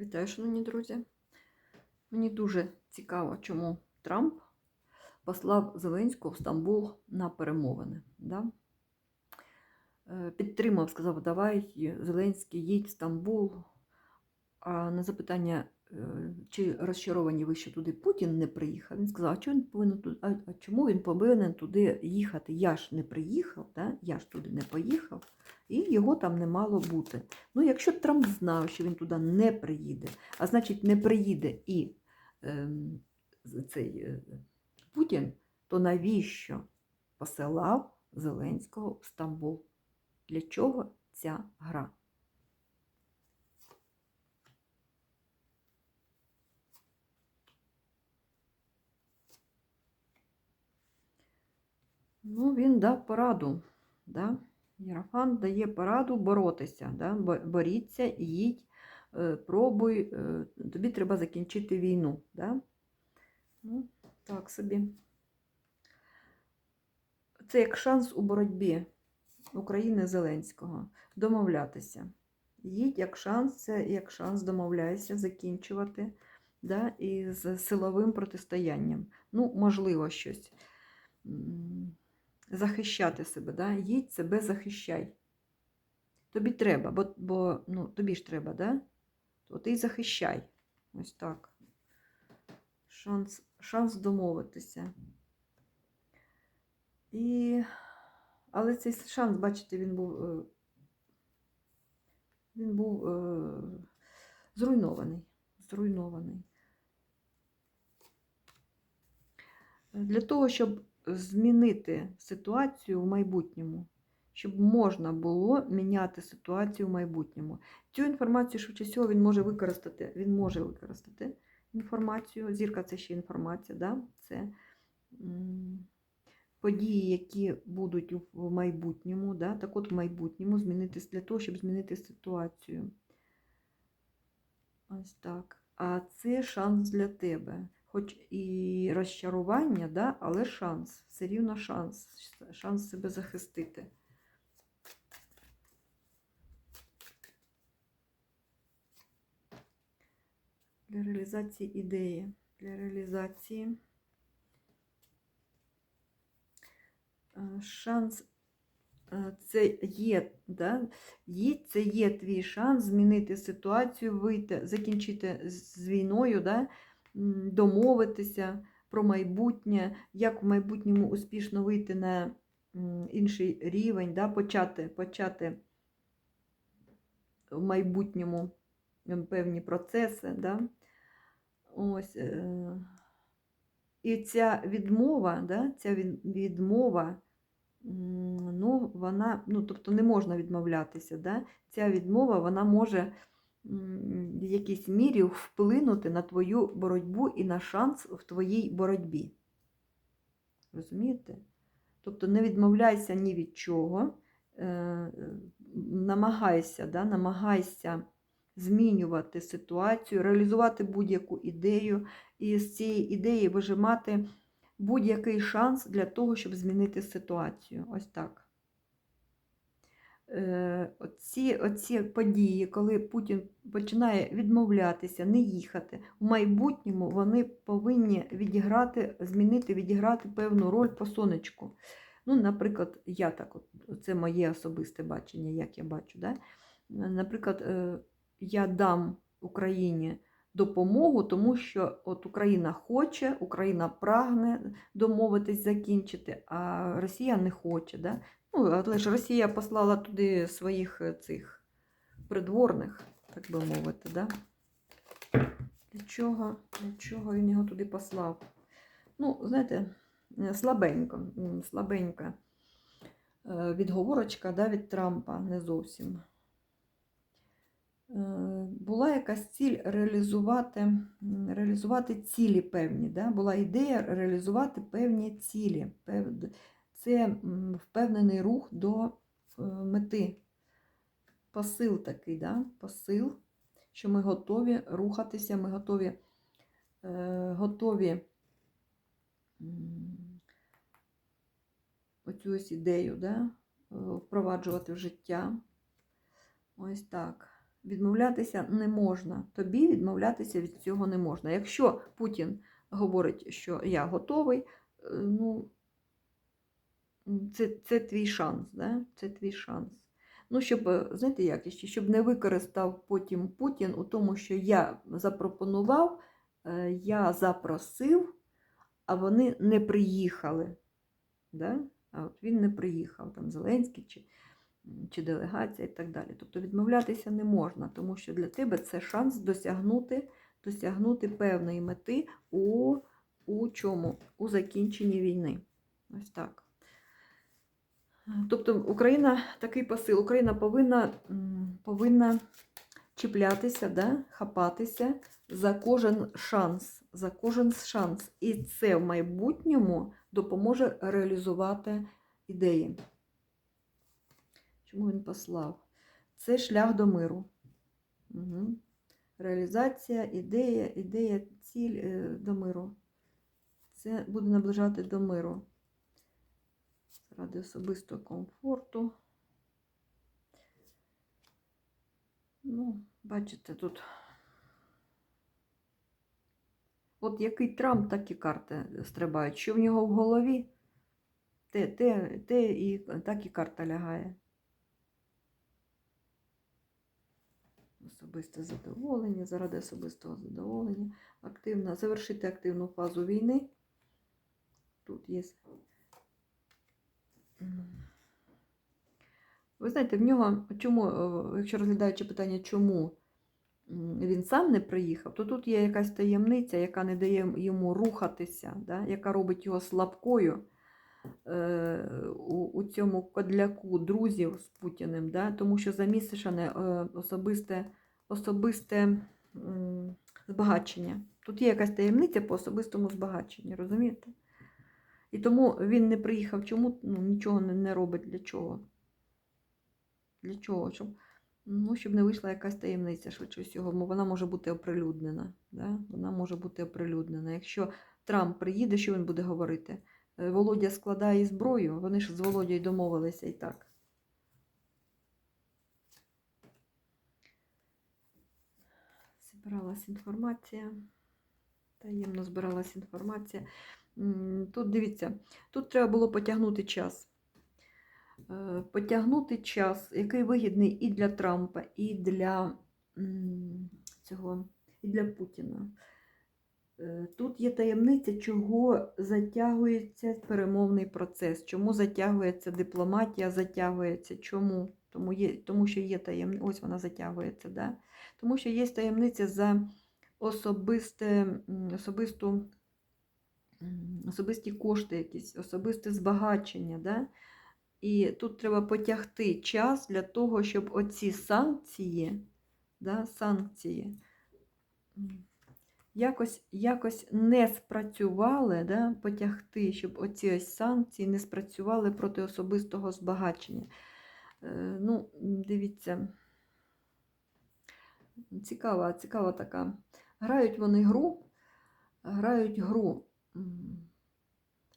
Вітаю, шановні друзі. Мені дуже цікаво, чому Трамп послав Зеленського в Стамбул на перемовини. Да? Е, Підтримав, сказав, давай, Зеленський, їдь в Стамбул. А на запитання, чи розчаровані ви, що туди Путін не приїхав, він сказав, а чому він повинен туди, а, чому він повинен туди їхати? Я ж не приїхав, да? я ж туди не поїхав, і його там не мало бути. Ну, якщо Трамп знав, що він туди не приїде, а значить, не приїде і з- цей е, Путін, то навіщо посилав Зеленського в Стамбул? Для чого ця гра? Ну, він дав пораду. Да? Єрофан дає пораду боротися. Да? Боріться, їдь, е, пробуй, е, тобі треба закінчити війну. Да? Ну, так собі. Це як шанс у боротьбі України Зеленського домовлятися. Їдь як шанс, це як шанс домовляйся, закінчувати да, і з силовим протистоянням. Ну, можливо, щось. Захищати себе, да? їдь себе захищай. Тобі треба, бо, бо ну, тобі ж треба, да? то ти захищай. Ось так. Шанс, шанс домовитися. І... Але цей шанс, бачите, він був, е, він був е, зруйнований. Зруйнований. Для того, щоб змінити ситуацію в майбутньому, щоб можна було міняти ситуацію в майбутньому. Цю інформацію, швидше всього, він може використати. Він може використати інформацію. Зірка це ще інформація, да? це події, які будуть в майбутньому. Да? Так от в майбутньому змінити для того, щоб змінити ситуацію. Ось так. А це шанс для тебе. Хоч і розчарування, да, але шанс. Все рівно шанс. Шанс себе захистити. Для реалізації ідеї. Для реалізації е, шанс е, це є, да? є, це є твій шанс змінити ситуацію, вийти, закінчити з війною, да? Домовитися про майбутнє, як в майбутньому успішно вийти на інший рівень, да? почати, почати в майбутньому певні процеси. Да? Ось, е, і ця відмова, да? ця відмова, ну, вона, ну, тобто не можна відмовлятися. Да? Ця відмова вона може в якійсь мірі вплинути на твою боротьбу і на шанс в твоїй боротьбі. Розумієте? Тобто не відмовляйся ні від чого, е, намагайся, да, намагайся змінювати ситуацію, реалізувати будь-яку ідею, і з цієї ідеї вижимати будь-який шанс для того, щоб змінити ситуацію. Ось так. Е, Оці, оці події, коли Путін починає відмовлятися, не їхати, в майбутньому вони повинні відіграти, змінити, відіграти певну роль по сонечку. Ну, наприклад, я так, от, це моє особисте бачення, як я бачу. Да? Наприклад, е, я дам Україні допомогу, тому що от Україна хоче, Україна прагне домовитись, закінчити, а Росія не хоче. Да? Ну, але ж Росія послала туди своїх е, цих придворних, так би мовити. Да? Для чого? Для чого він його туди послав? Ну, знаєте, е, слабенько, слабенька е, відговорочка да, від Трампа, не зовсім. Була якась ціль реалізувати, реалізувати цілі певні. Да? Була ідея реалізувати певні цілі. пев- Це впевнений рух до е, мети. Посил такий, да? посил, що ми готові рухатися, ми готові, е, готові оцю ось ідею да? е, впроваджувати в життя. Ось так. відмовлятися не можна. Тобі відмовлятися від цього не можна. Якщо Путін говорить, що я готовий, е, ну, це, це твій шанс, да? це твій шанс. Ну, щоб, е, знаєте, як щоб не використав потім Путін у тому, що я запропонував, е, я запросив, а вони не приїхали. Да? А от він не приїхав, там Зеленський чи, чи делегація і так далі. Тобто відмовлятися не можна, тому що для тебе це шанс досягнути, досягнути певної мети у, у чому? У закінченні війни. Ось так. Тобто Україна такий посил, Україна повинна, повинна чіплятися, да? хапатися за кожен шанс, за кожен шанс. І це в майбутньому допоможе реалізувати ідеї. Чому він послав? Це шлях до миру. Угу. Реалізація, ідея, ідея, ціль е, до миру. Це буде наближати до миру. Ради особистого комфорту. Ну, бачите, тут. От який Трамп, так і карти стрибають. Що в нього в голові, те, те, те і так і карта лягає. Особисте задоволення, заради особистого задоволення. Активна, завершити активну фазу війни. Тут є. Ви знаєте, в нього, чому, е, якщо розглядаючи питання, чому він сам не приїхав, то тут є якась таємниця, яка не дає йому рухатися, да? яка робить його слабкою е, у, у цьому кодляку друзів з Путіним, да? тому що замісишане особисте, особисте збагачення. Тут є якась таємниця по особистому збагаченню, розумієте? І тому він не приїхав. Чому ну, нічого не, робить для чого? Для чого? Щоб, ну, щоб не вийшла якась таємниця швидше всього, вона може бути оприлюднена. Да? Вона може бути оприлюднена. Якщо Трамп приїде, що він буде говорити? Е, Володя складає зброю, вони ж з Володєю домовилися і так. Збиралась інформація. Таємно збиралась інформація. Тут дивіться, тут треба було потягнути час. Е, Потягнути час, який вигідний і для Трампа, і для цього, і для Путіна. Е, Тут є таємниця, чого затягується перемовний процес, чому затягується дипломатія, затягується. Чому? Тому, є, тому що є таємниця, ось вона затягується, да? тому що є таємниця за особисте, особисту особисті кошти якісь, особисте збагачення. Да? І тут треба потягти час для того, щоб оці санкції, да, санкції якось, якось не спрацювали, да, потягти, щоб оці ось санкції не спрацювали проти особистого збагачення. Е, ну, дивіться, цікава, цікава така. Грають вони гру, грають гру.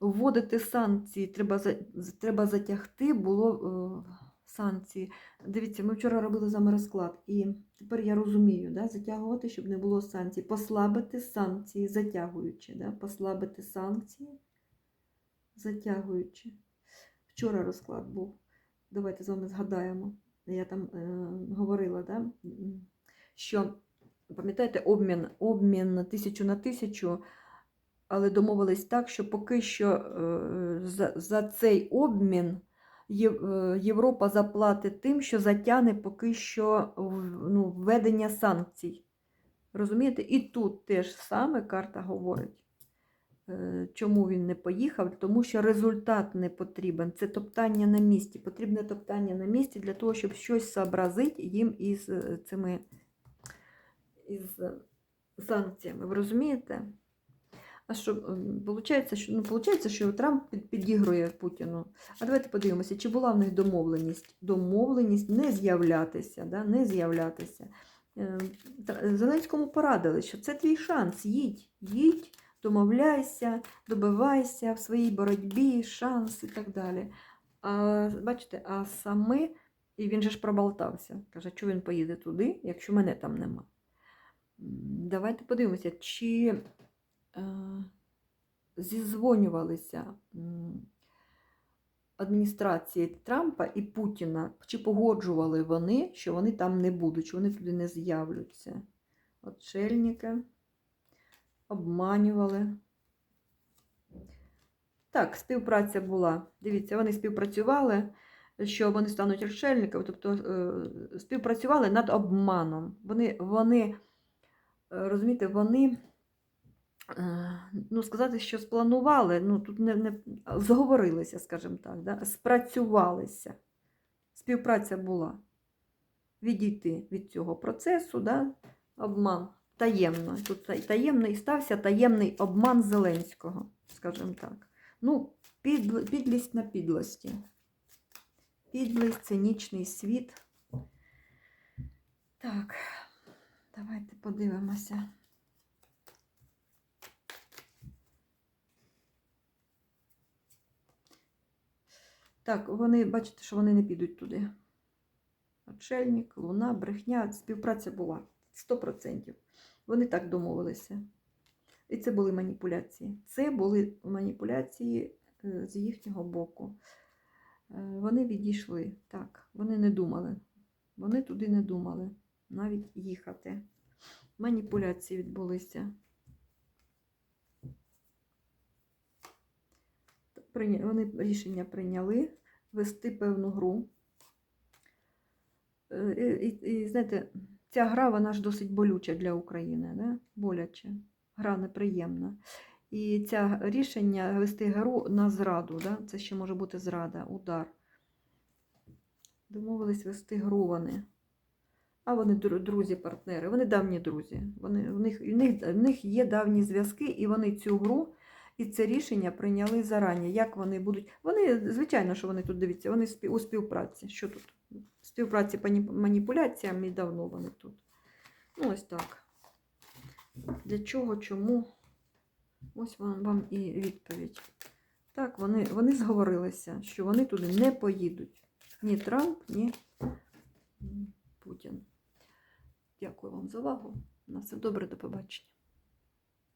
Вводити санкції, треба, треба затягти, було е, санкції. Дивіться, ми вчора робили з вами розклад, і тепер я розумію, да, затягувати, щоб не було санкцій. Послабити санкції, затягуючи. Да, послабити санкції, затягуючи. Вчора розклад був. Давайте з вами згадаємо. Я там е, говорила, да, що, пам'ятаєте, обмін, обмін тисячу на тисячу але домовились так, що поки що е, за, за цей обмін е, Європа заплатить тим, що затягне поки що ну, введення санкцій. Розумієте? І тут теж саме карта говорить. Е, Чому він не поїхав? Тому що результат не потрібен. Це топтання на місці. Потрібне топтання на місці для того, щоб щось зобразити їм із цими із санкціями. Ви розумієте? А що виходить, що ну, получається, що Трамп підігрує Путіну. А давайте подивимося, чи була в них домовленість? Домовленість не з'являтися, да? не з'являтися. Е, Зеленському порадили, що це твій шанс. Їдь, їдь, домовляйся, добивайся в своїй боротьбі, шанс і так далі. А бачите, а саме І він же ж проболтався. Каже, що він поїде туди, якщо мене там нема. Давайте подивимося, чи е, зізвонювалися адміністрації Трампа і Путіна, чи погоджували вони, що вони там не будуть, що вони туди не з'являться. Отшельники обманювали. Так, співпраця була. Дивіться, вони співпрацювали, що вони стануть розшельниками, тобто е, співпрацювали над обманом. Вони, вони е, розумієте, вони, е, ну, сказати, що спланували, ну, тут не, не зговорилися, скажімо так, да? спрацювалися. Співпраця була. Відійти від цього процесу, да? обман таємно. Тут таємний стався таємний обман Зеленського, скажімо так. Ну, підл- підлість на підлості. Підлість, цинічний світ. Так, давайте подивимося. Так, вони, бачите, що вони не підуть туди. Отшельник, луна, брехня, співпраця була 100%. Вони так домовилися. І це були маніпуляції. Це були маніпуляції е, з їхнього боку. Е, Вони відійшли. Так, вони не думали. Вони туди не думали навіть їхати. Маніпуляції відбулися. Вони рішення прийняли вести певну гру. Е, І, і, і знаєте, ця гра вона ж досить болюча для України, да? боляче. Гра неприємна. І це рішення вести гру на зраду, да? це ще може бути зрада, удар. Домовились вести гру вони. А вони друзі-партнери, вони давні друзі. Вони, в, них, в, них, в них є давні зв'язки, і вони цю гру і це рішення прийняли зарані. Як вони будуть. Вони, звичайно, що вони тут дивіться, вони у співпраці. Що тут? Співпраці по ні- маніпуляціям і давно вони тут. Ну, ось так. Для чого, чому? Ось вам, вам і відповідь. Так, вони, вони зговорилися, що вони туди не поїдуть. Ні Трамп, ні Путін. Дякую вам за увагу. На все добре, до побачення.